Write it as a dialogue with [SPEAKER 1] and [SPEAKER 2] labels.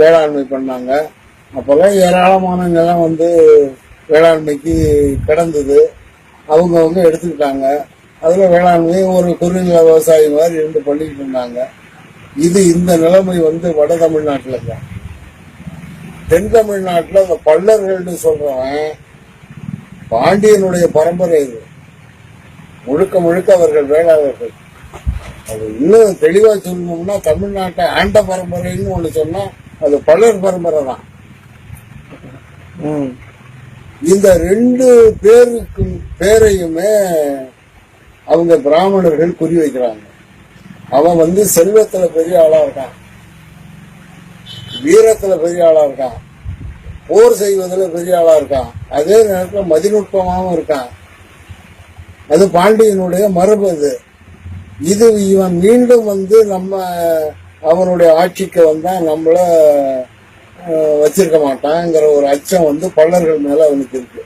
[SPEAKER 1] வேளாண்மை பண்ணாங்க. அப்போல்லாம் ஏராளமான நிலம் வந்து வேளாண்மைக்கு கிடந்தது. அவங்கவங்க எடுத்துக்கிட்டாங்க. அதில் வேளாண்மை ஒரு குறுநில விவசாயி மாதிரி இருந்து பண்ணிக்கிட்டு இருந்தாங்க. இது இந்த நிலைமை வந்து வட தமிழ்நாட்டில் தான். தென் தமிழ்நாட்டில் அந்த பல்லர்கள்னு சொல்றவன் பாண்டியனுடைய பரம்பரை இது. முழுக்க முழுக்க அவர்கள் வேளாளர்கள். அது இன்னும் தெளிவா சொல்லணும்னா தமிழ்நாட்டை ஆண்ட பரம்பரைன்னு ஒன்று சொன்னால் அது பல்லர் பரம்பரை தான் இந்த ரெண்டு பேருக்கும் பேரையுமே அவங்க பிராமணர்கள் குறி வைக்கிறாங்க. அவன் வந்து செல்வத்துல பெரிய ஆளா இருக்கான். வீரத்துல பெரிய ஆளா இருக்கான். போர் செய்வதில் பெரிய ஆளா இருக்கான். அதே நேரத்தில் மதிநுட்பமாகவும் இருக்கான். அது பாண்டியனுடைய மரபு அது. இது இவன் மீண்டும் வந்து நம்ம அவனுடைய ஆட்சிக்கு வந்தால் நம்மள வச்சிருக்க மாட்டாங்கிற ஒரு அச்சம் வந்து பல்லர்கள் மேலே அவனுக்கு இருக்குது